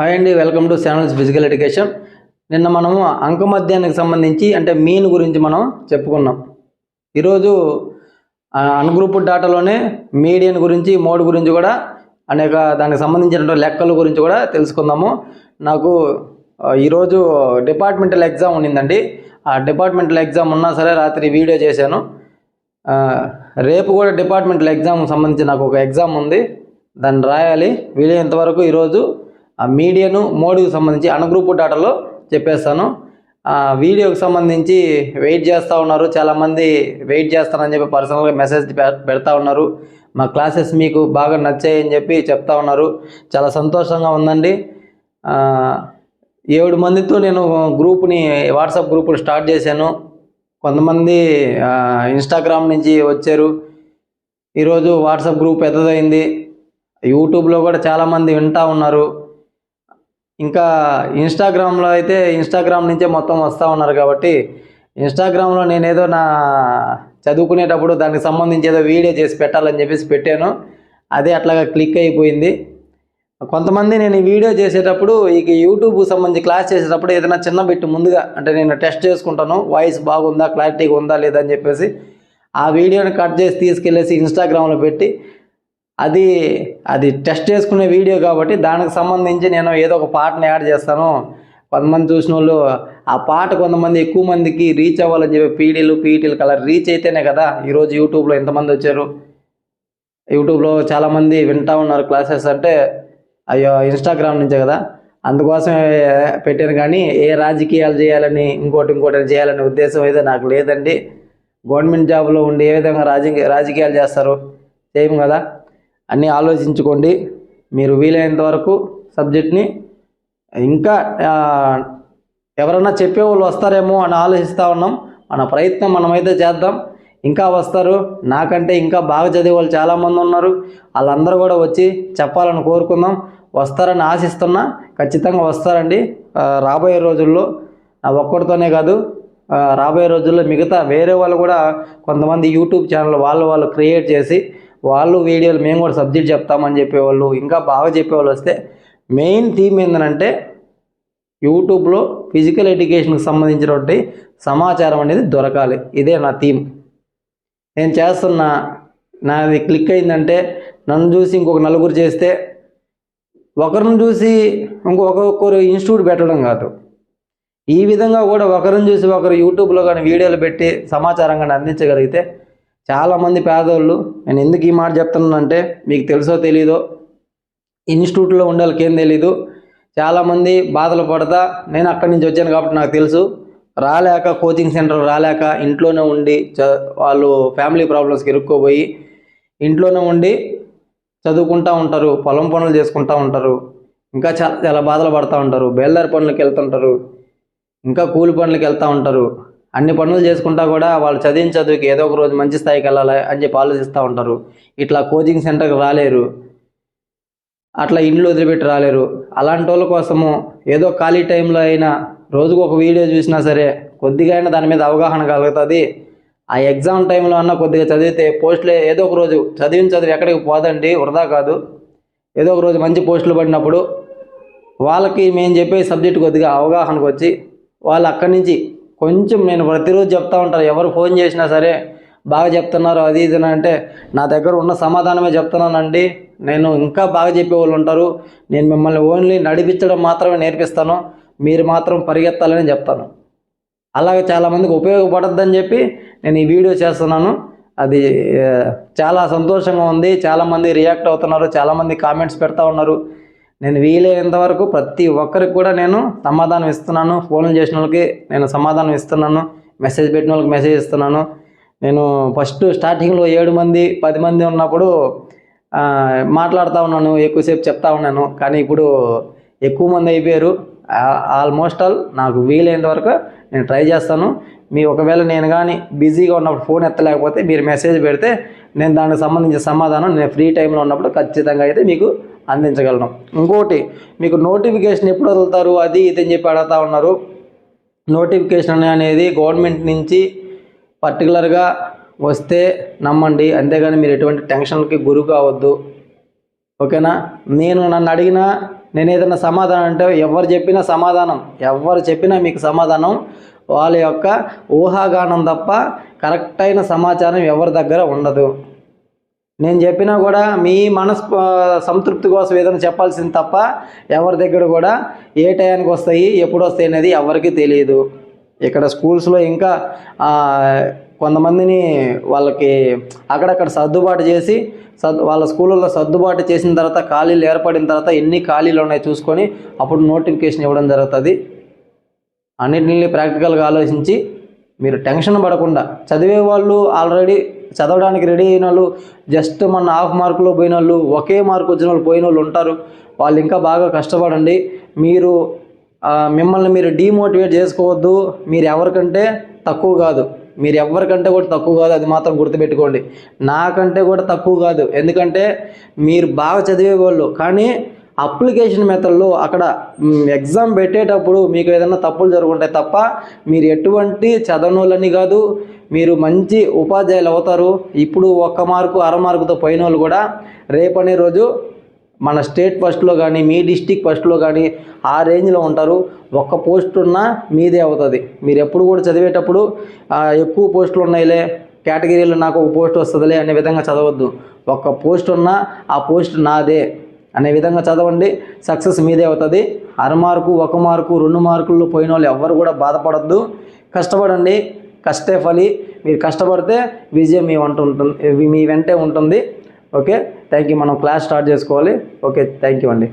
Hi అండి welcome to channels physical education. నిన్న మనము అంకమధ్యానికి సంబంధించి అంటే మీన్ గురించి మనం చెప్పుకున్నాం. ఈరోజు అన్గ్రూప్ డాటాలోనే మీడియన్ గురించి మోడ్ గురించి కూడా అనేక దానికి సంబంధించినటువంటి లెక్కల గురించి కూడా తెలుసుకుందాము. నాకు ఈరోజు డిపార్ట్మెంటల్ ఎగ్జామ్ ఉండిందండి ఆ డిపార్ట్మెంటల్ ఎగ్జామ్ ఉన్నా సరే రాత్రి వీడియో చేశాను. రేపు కూడా డిపార్ట్మెంటల్ ఎగ్జామ్ సంబంధించి నాకు ఒక ఎగ్జామ్ ఉంది. దాన్ని రాయాలి. వీలైనంత వరకు ఈరోజు మీడియాను మోడీకి సంబంధించి అణగ్రూపు డాటాలో చెప్పేస్తాను. వీడియోకి సంబంధించి వెయిట్ చేస్తూ ఉన్నారు. చాలామంది వెయిట్ చేస్తానని చెప్పి పర్సనల్గా మెసేజ్ పె- పెడతా ఉన్నారు. మా క్లాసెస్ మీకు బాగా నచ్చాయని చెప్పి చెప్తా ఉన్నారు. చాలా సంతోషంగా ఉందండి. ఏడు మందితో నేను గ్రూప్ని వాట్సాప్ గ్రూపుని స్టార్ట్ చేశాను. కొంతమంది ఇన్స్టాగ్రామ్ నుంచి వచ్చారు. ఈరోజు వాట్సాప్ గ్రూప్ పెద్దదైంది. యూట్యూబ్లో కూడా చాలామంది వింటా ఉన్నారు. ఇంకా ఇన్స్టాగ్రామ్లో అయితే ఇన్స్టాగ్రామ్ నుంచే మొత్తం వస్తూ ఉన్నారు కాబట్టి ఇన్స్టాగ్రామ్లో నేనేదో నా చదువుకునేటప్పుడు దానికి సంబంధించి ఏదో వీడియో చేసి పెట్టాలని చెప్పేసి పెట్టాను. అదే అట్లాగా క్లిక్ అయిపోయింది. కొంతమంది నేను ఈ వీడియో చేసేటప్పుడు ఇక యూట్యూబ్ సంబంధించి క్లాస్ చేసేటప్పుడు ఏదైనా చిన్న బిట్ ముందుగా అంటే నేను టెస్ట్ చేసుకుంటాను. వాయిస్ బాగుందా? క్లారిటీగా ఉందా? లేదా? అని చెప్పేసి ఆ వీడియోని కట్ చేసి తీసుకెళ్ళేసి ఇన్స్టాగ్రామ్లో పెట్టి అది అది టెస్ట్ చేసుకునే వీడియో కాబట్టి దానికి సంబంధించి నేను ఏదో ఒక పాటని యాడ్ చేస్తాను. కొంతమంది చూసిన వాళ్ళు ఆ పాట కొంతమంది ఎక్కువ మందికి రీచ్ అవ్వాలని చెప్పి పీడీలు పీటీలు కలర్ రీచ్ అయితేనే కదా ఈరోజు యూట్యూబ్లో ఎంతమంది వచ్చారు. యూట్యూబ్లో చాలామంది వింటా ఉన్నారు క్లాసెస్ అంటే అయ్యో ఇన్స్టాగ్రామ్ నుంచే కదా. అందుకోసం పెట్టాను కానీ ఏ రాజకీయాలు చేయాలని ఇంకోటి ఇంకోటి చేయాలనే ఉద్దేశం అయితే నాకు లేదండి. గవర్నమెంట్ జాబ్లో ఉండి ఏ విధంగా రాజకీయ రాజకీయాలు చేస్తారు? చేయము కదా. అన్నీ ఆలోచించుకోండి. మీరు వీలైనంత వరకు సబ్జెక్ట్ని ఇంకా ఎవరైనా చెప్పేవాళ్ళు వస్తారేమో అని ఆలోచిస్తూ ఉన్నాం. మన ప్రయత్నం మనమైతే చేద్దాం. ఇంకా వస్తారు. నాకంటే ఇంకా బాగా చదివే వాళ్ళు చాలామంది ఉన్నారు. వాళ్ళందరూ కూడా వచ్చి చెప్పాలని కోరుకుందాం. వస్తారని ఆశిస్తున్నా. ఖచ్చితంగా వస్తారండి. రాబోయే రోజుల్లో నా ఒక్కడితోనే కాదు రాబోయే రోజుల్లో మిగతా వేరే వాళ్ళు కూడా కొంతమంది యూట్యూబ్ ఛానల్ వాళ్ళు వాళ్ళు క్రియేట్ చేసి వాళ్ళు వీడియోలు మేము కూడా సబ్జెక్ట్ చెప్తామని చెప్పేవాళ్ళు ఇంకా బాగా చెప్పేవాళ్ళు వస్తే మెయిన్ థీమ్ ఏంటంటే యూట్యూబ్లో ఫిజికల్ ఎడ్యుకేషన్కి సంబంధించినటువంటి సమాచారం అనేది దొరకాలి. ఇదే నా థీమ్. నేను చేస్తున్న నాది క్లిక్ అయిందంటే నన్ను చూసి ఇంకొక నలుగురు చేస్తే ఒకరిని చూసి ఇంకొకరు ఇన్స్టిట్యూట్ పెట్టడం కాదు. ఈ విధంగా కూడా ఒకరిని చూసి ఒకరు యూట్యూబ్లో కానీ వీడియోలు పెట్టి సమాచారం కానీ అందించగలిగితే చాలామంది పేదోళ్ళు నేను ఎందుకు ఈ మాట చెప్తున్నానంటే మీకు తెలుసో తెలీదో ఇన్స్టిట్యూట్లో ఉండే వాళ్ళకి ఏం తెలీదు. చాలామంది బాధలు పడతా నేను అక్కడి నుంచి వచ్చాను కాబట్టి నాకు తెలుసు. రాలేక కోచింగ్ సెంటర్ రాలేక ఇంట్లోనే ఉండి చ వాళ్ళు ఫ్యామిలీ ప్రాబ్లమ్స్కి ఇరుక్కోపోయి ఇంట్లోనే ఉండి చదువుకుంటూ ఉంటారు పొలం పనులు చేసుకుంటూ ఉంటారు. ఇంకా చాలా చాలా బాధలు పడుతూ ఉంటారు. బేల్దారి పనులకు వెళ్తుంటారు. ఇంకా కూలి పనులకు వెళ్తూ ఉంటారు. అన్ని పనులు చేసుకుంటా కూడా వాళ్ళు చదివిన చదువుకి ఏదో ఒక రోజు మంచి స్థాయికి వెళ్ళాలి అని చెప్పి ఆలోచిస్తూ ఉంటారు. ఇట్లా కోచింగ్ సెంటర్కి రాలేరు. అట్లా ఇండ్లు వదిలిపెట్టి రాలేరు. అలాంటి వాళ్ళ కోసము ఏదో ఖాళీ టైంలో అయినా రోజుకు ఒక వీడియో చూసినా సరే కొద్దిగా అయినా దాని మీద అవగాహన కలుగుతుంది. ఆ ఎగ్జామ్ టైంలో అన్నా కొద్దిగా చదివితే పోస్టులే ఏదో ఒక రోజు చదివిన చదువు ఎక్కడికి పోదండి? వృధా కాదు. ఏదో ఒక రోజు మంచి పోస్టులు పడినప్పుడు వాళ్ళకి మేము చెప్పే సబ్జెక్ట్ కొద్దిగా అవగాహనకు వచ్చి వాళ్ళు అక్కడి నుంచి కొంచెం నేను ప్రతిరోజు చెప్తా ఉంటాను. ఎవరు ఫోన్ చేసినా సరే బాగా చెప్తున్నారు అది ఇది అంటే నా దగ్గర ఉన్న సమాధానమే చెప్తున్నానండి. నేను ఇంకా బాగా చెప్పే వాళ్ళు ఉంటారు. నేను మిమ్మల్ని ఓన్లీ నడిపించడం మాత్రమే నేర్పిస్తాను. మీరు మాత్రం పరిగెత్తాలని చెప్తాను. అలాగే చాలామందికి ఉపయోగపడద్దని చెప్పి నేను ఈ వీడియో చేస్తున్నాను. అది చాలా సంతోషంగా ఉంది. చాలామంది రియాక్ట్ అవుతున్నారు. చాలామంది కామెంట్స్ పెడతా ఉన్నారు. నేను వీలైనంత వరకు ప్రతి ఒక్కరికి కూడా నేను సమాధానం ఇస్తున్నాను. ఫోన్లు చేసిన వాళ్ళకి నేను సమాధానం ఇస్తున్నాను. మెసేజ్ పెట్టిన వాళ్ళకి మెసేజ్ ఇస్తున్నాను. నేను ఫస్ట్ స్టార్టింగ్లో ఏడు మంది పది మంది ఉన్నప్పుడు మాట్లాడుతూ ఉన్నాను ఎక్కువసేపు చెప్తా ఉన్నాను. కానీ ఇప్పుడు ఎక్కువ మంది అయిపోయారు. ఆల్మోస్ట్ ఆల్ నాకు వీలైనంత వరకు నేను ట్రై చేస్తాను. మీ ఒకవేళ నేను కానీ బిజీగా ఉన్నప్పుడు ఫోన్ ఎత్తలేకపోతే మీరు మెసేజ్ పెడితే నేను దానికి సంబంధించిన సమాధానం నేను ఫ్రీ టైంలో ఉన్నప్పుడు ఖచ్చితంగా అయితే మీకు అందించగలను. ఇంకోటి మీకు నోటిఫికేషన్ ఎప్పుడు వదులుతారు అది ఇది అని చెప్పి అడుగుతా ఉన్నారు. నోటిఫికేషన్ అనేది గవర్నమెంట్ నుంచి పర్టికులర్గా వస్తే నమ్మండి. అంతేగాని మీరు ఎటువంటి టెన్షన్కి గురి కావద్దు. ఓకేనా? నేను నన్ను అడిగినా నేను ఏదైనా సమాధానం అంటే ఎవరు చెప్పినా సమాధానం. ఎవరు చెప్పినా మీకు సమాధానం. వాళ్ళ యొక్క ఊహాగానం తప్ప కరెక్ట్ అయిన సమాచారం ఎవరి దగ్గర ఉండదు. నేను చెప్పినా కూడా మీ మనస్ సంతృప్తి కోసం ఏదైనా చెప్పాల్సింది తప్ప ఎవరి దగ్గర కూడా ఏ టయానికి వస్తాయి ఎప్పుడు వస్తాయి అనేది ఎవరికీ తెలియదు. ఇక్కడ స్కూల్స్లో ఇంకా కొంతమందిని వాళ్ళకి అక్కడక్కడ సర్దుబాటు చేసి సర్దు వాళ్ళ స్కూళ్ళల్లో సర్దుబాటు చేసిన తర్వాత ఖాళీలు ఏర్పడిన తర్వాత ఎన్ని ఖాళీలు ఉన్నాయో చూసుకొని అప్పుడు నోటిఫికేషన్ ఇవ్వడం జరుగుతుంది. అన్నింటినీ ప్రాక్టికల్గా ఆలోచించి మీరు టెన్షన్ పడకుండా చదివే వాళ్ళు ఆల్రెడీ చదవడానికి రెడీ అయిన వాళ్ళు జస్ట్ మన హాఫ్ మార్కులో పోయిన వాళ్ళు ఒకే మార్క్ వచ్చిన వాళ్ళు పోయిన వాళ్ళు ఉంటారు. వాళ్ళు ఇంకా బాగా కష్టపడండి. మీరు మిమ్మల్ని మీరు డీమోటివేట్ చేసుకోవద్దు. మీరు ఎవరికంటే తక్కువ కాదు. మీరు ఎవరికంటే కూడా తక్కువ కాదు అది మాత్రం గుర్తుపెట్టుకోండి. నాకంటే కూడా తక్కువ కాదు. ఎందుకంటే మీరు బాగా చదివే వాళ్ళు. కానీ అప్లికేషన్ మెథడ్లో అక్కడ ఎగ్జామ్ పెట్టేటప్పుడు మీకు ఏదైనా తప్పులు జరుగుంటాయి తప్ప మీరు ఎటువంటి చదవనోళ్ళని కాదు. మీరు మంచి ఉపాధ్యాయులు అవుతారు. ఇప్పుడు ఒక్క మార్కు అర మార్కుతో పోయిన వాళ్ళు కూడా రేపనే రోజు మన స్టేట్ ఫస్ట్లో కానీ మీ డిస్టిక్ ఫస్ట్లో కానీ ఆ రేంజ్లో ఉంటారు. ఒక్క పోస్ట్ ఉన్నా మీదే అవుతుంది. మీరు ఎప్పుడు కూడా చదివేటప్పుడు ఎక్కువ పోస్టులు ఉన్నాయిలే కేటగిరీలో నాకు ఒక పోస్ట్ వస్తుందిలే అనే విధంగా చదవద్దు. ఒక్క పోస్ట్ ఉన్నా ఆ పోస్ట్ నాదే అనే విధంగా చదవండి. సక్సెస్ మీదే అవుతుంది. అర మార్కు ఒక మార్కు రెండు మార్కుల్లో పోయిన వాళ్ళు ఎవ్వరు కూడా బాధపడద్దు. కష్టపడండి. కష్టే ఫలి మీరు కష్టపడితే విజయం మీ వంట ఉంటుంది మీ వెంటే ఉంటుంది. ఓకే? థ్యాంక్ యూ మనం క్లాస్ స్టార్ట్ చేసుకోవాలి. ఓకే? థ్యాంక్ యూ అండి.